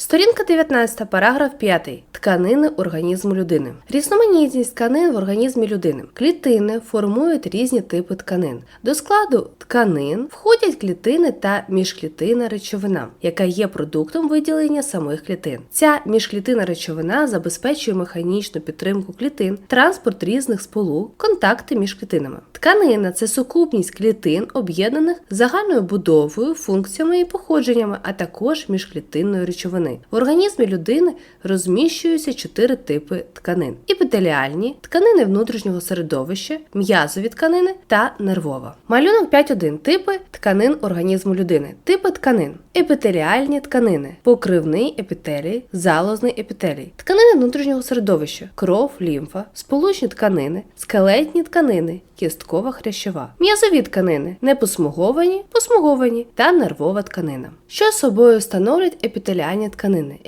Сторінка 19, параграф 5. Тканини організму людини. Різноманітність тканин в організмі людини. Клітини формують різні типи тканин. До складу тканин входять клітини та міжклітинна речовина, яка є продуктом виділення самих клітин. Ця міжклітинна речовина забезпечує механічну підтримку клітин, транспорт різних сполук, контакти між клітинами. Тканина це сукупність клітин, об'єднаних загальною будовою, функціями і походженнями, а також міжклітинної речовини. В організмі людини розміщуються чотири типи тканин: епітеліальні, тканини внутрішнього середовища, м'язові тканини та нервова. Малюнок 5.1. Типи тканин організму людини. Типи тканин: епітеліальні тканини, покривний епітелій, залозний епітелій, тканини внутрішнього середовища, кров, лімфа, сполучні тканини, скелетні тканини, кісткова хрящова, м'язові тканини, непосмуговані, посмуговані та нервова тканина. Що собою становлять епітеліальні тканини?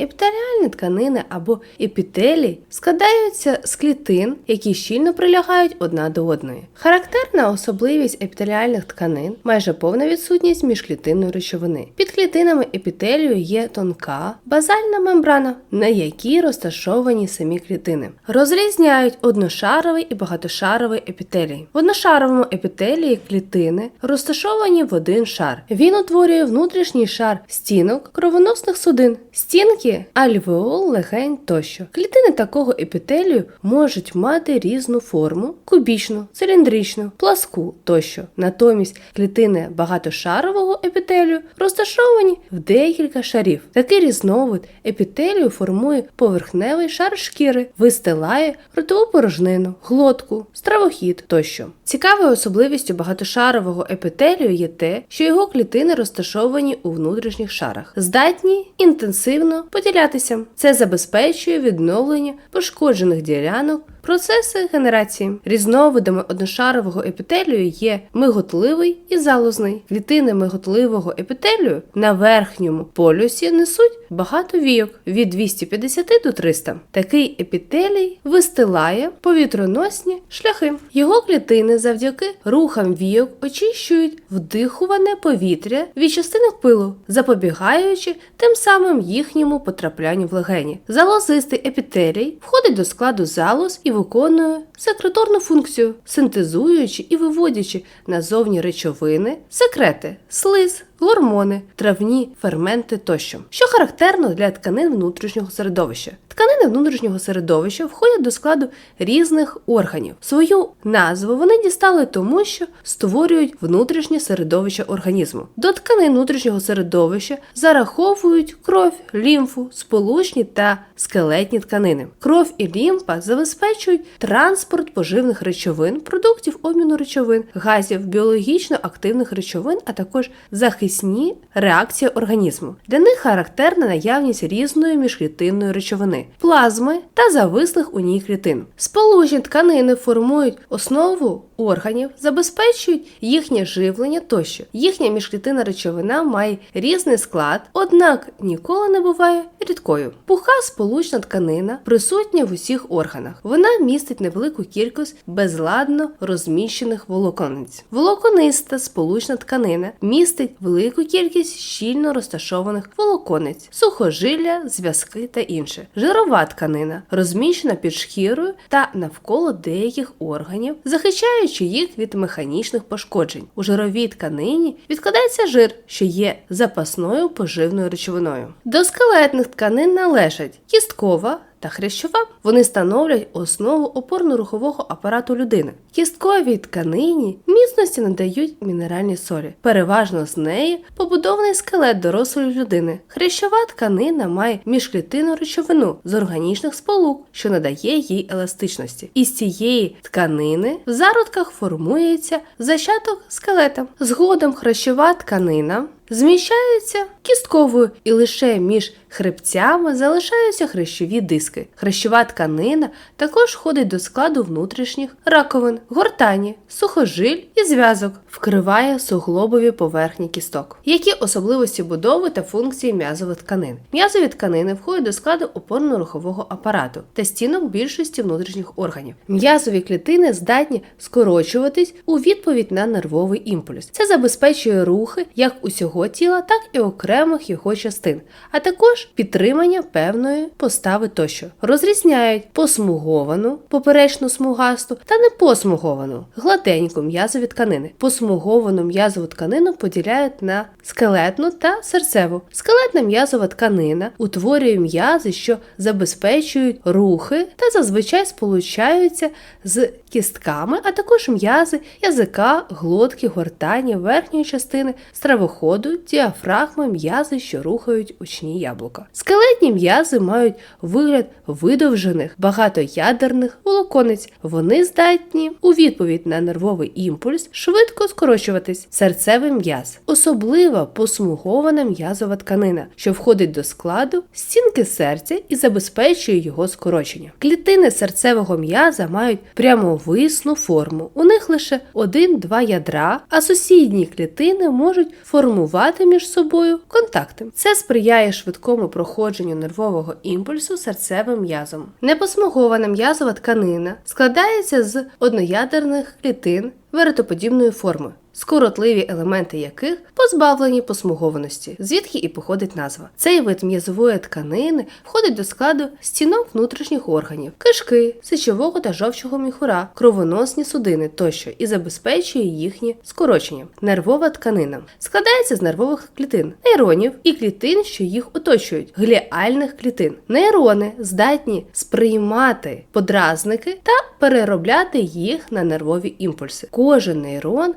Епітеліальні тканини або епітелій складаються з клітин, які щільно прилягають одна до одної. Характерна особливість епітеліальних тканин майже повна відсутність міжклітинної речовини. Під клітинами епітелію є тонка базальна мембрана, на якій розташовані самі клітини. Розрізняють одношаровий і багатошаровий епітелій. В одношаровому епітелії клітини розташовані в один шар. Він утворює внутрішній шар стінок кровоносних судин, стінки альвеол, легень тощо. Клітини такого епітелію можуть мати різну форму: кубічну, циліндричну, пласку тощо. Натомість клітини багатошарового епітелію розташовані в декілька шарів. Такий різновид епітелію формує поверхневий шар шкіри, вистилає ротову порожнину, глотку, стравохід тощо. Цікавою особливістю багатошарового епітелію є те, що його клітини розташовані у внутрішніх шарах, здатні інтенсивно поділятися. Це забезпечує відновлення пошкоджених ділянок. Процеси генерації різновидами одношарового епітелію є миготливий і залозний. Клітини миготливого епітелію на верхньому полюсі несуть багато війок від 250 до 300. Такий епітелій вистилає повітроносні шляхи. Його клітини завдяки рухам війок очищують вдихуване повітря від частинок пилу, запобігаючи тим самим їхньому потраплянню в легені. Залозистий епітелій входить до складу залоз і виконує секреторну функцію, синтезуючи і виводячи назовні речовини, секрети, слиз, гормони, травні, ферменти тощо, що характерно для тканин внутрішнього середовища. Тканини внутрішнього середовища входять до складу різних органів. Свою назву вони дістали тому, що створюють внутрішнє середовище організму. До тканин внутрішнього середовища зараховують кров, лімфу, сполучні та скелетні тканини. Кров і лімфа забезпечують транспорт поживних речовин, продуктів обміну речовин, газів, біологічно активних речовин, а також захисні реакції організму. Для них характерна наявність різної міжклітинної речовини, плазми та завислих у ній клітин. Сполучні тканини формують основу органів, забезпечують їхнє живлення тощо. Їхня міжклітинна речовина має різний склад, однак ніколи не буває рідкою. Пуха сполучна тканина присутня в усіх органах. Вона містить невелику кількість безладно розміщених волоконниць. Волокониста сполучна тканина містить велику кількість щільно розташованих волоконниць, сухожилля, зв'язки та інше. Жирова тканина розміщена під шкірою та навколо деяких органів, захищаючи їх від механічних пошкоджень. У жировій тканині відкладається жир, що є запасною поживною речовиною. До скелетних тканин належать кісткова. Та хрящова вони становлять основу опорно-рухового апарату людини. Кістковій тканині міцності надають мінеральні солі. Переважно з неї побудований скелет дорослої людини. Хрящова тканина має міжклітинну речовину з органічних сполук, що надає їй еластичності. Із цієї тканини в зародках формується зачаток скелета. Згодом хрящова тканина зміщається кістковою і лише між хребцями залишаються хрящові диски. Хрящова тканина також входить до складу внутрішніх раковин, гортані, сухожиль і зв'язок, вкриває суглобові поверхні кісток. Які особливості будови та функції м'язових тканин? М'язові тканини входять до складу опорно-рухового апарату та стінок більшості внутрішніх органів. М'язові клітини здатні скорочуватись у відповідь на нервовий імпульс. Це забезпечує рухи як усього всього тіла, так і окремих його частин, а також підтримання певної постави тощо. Розрізняють посмуговану, поперечно смугасту та непосмуговану, гладеньку м'язові тканини. Посмуговану м'язову тканину поділяють на скелетну та серцеву. Скелетна м'язова тканина утворює м'язи, що забезпечують рухи та зазвичай сполучаються з кістками, а також м'язи язика, глотки, гортані, верхньої частини, стравоходу, діафрагми, м'язи, що рухають очні яблука. Скелетні м'язи мають вигляд видовжених багатоядерних волоконець. Вони здатні у відповідь на нервовий імпульс швидко скорочуватись. Серцевий м'яз, особлива посмугована м'язова тканина, що входить до складу стінки серця і забезпечує його скорочення. Клітини серцевого м'яза мають прямовисну форму. У них лише один-два ядра, а сусідні клітини можуть формувати між собою контакти. Це сприяє швидкому проходженню нервового імпульсу серцевим м'язом. Непосмугована м'язова тканина складається з одноядерних клітин веретоподібної форми, скоротливі елементи яких позбавлені посмугованості, звідки і походить назва. Цей вид м'язової тканини входить до складу стінок внутрішніх органів, кишки, сечового та жовчого міхура, кровоносні судини тощо і забезпечує їхнє скорочення. Нервова тканина складається з нервових клітин, нейронів і клітин, що їх оточують, гліальних клітин. Нейрони здатні сприймати подразники та переробляти їх на нервові імпульси. Кожен нейрон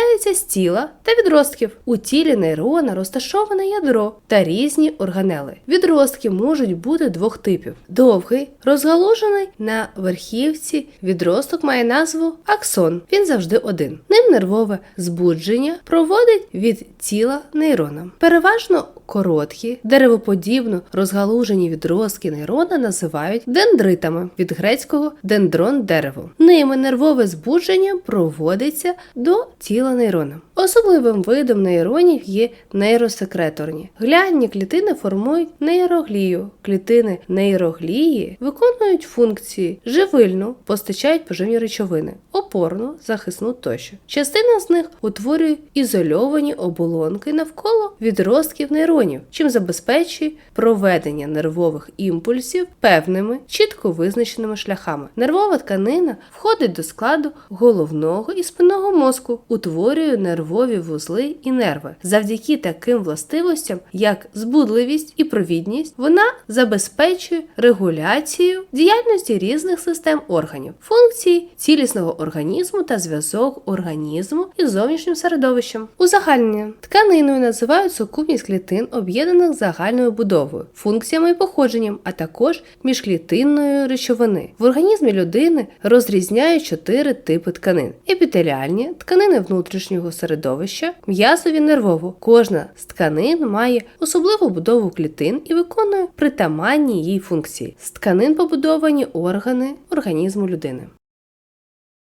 складається з тіла та відростків. У тілі нейрона розташоване ядро та різні органели. Відростки можуть бути двох типів: довгий, розгалужений на верхівці. Відросток має назву аксон. Він завжди один. Ним нервове збудження проводить від тіла нейрона. Переважно короткі, деревоподібно розгалужені відростки нейрона називають дендритами від грецького дендрон дерево. Ними нервове збудження проводиться до тіла нейрона. Особливим видом нейронів є нейросекреторні. Глянні клітини формують нейроглію. Клітини нейроглії виконують функції живильну, постачають поживні речовини, опорну, захисну тощо. Частина з них утворює ізольовані оболонки навколо відростків нейронів, чим забезпечує проведення нервових імпульсів певними чітко визначеними шляхами. Нервова тканина входить до складу головного і спинного мозку, утворює нервові вузли і нерви. Завдяки таким властивостям, як збудливість і провідність, вона забезпечує регуляцію діяльності різних систем органів, функцій цілісного організму та зв'язок організму із зовнішнім середовищем. Узагальнення тканиною називають сукупність клітин, об'єднаних загальною будовою, функціями і походженням, а також міжклітинної речовини. В організмі людини розрізняють чотири типи тканин: епітеліальні тканини внутрішнього середовища, м'язові нервово. Кожна з тканин має особливу будову клітин і виконує притаманні їй функції. З тканин побудовані органи організму людини.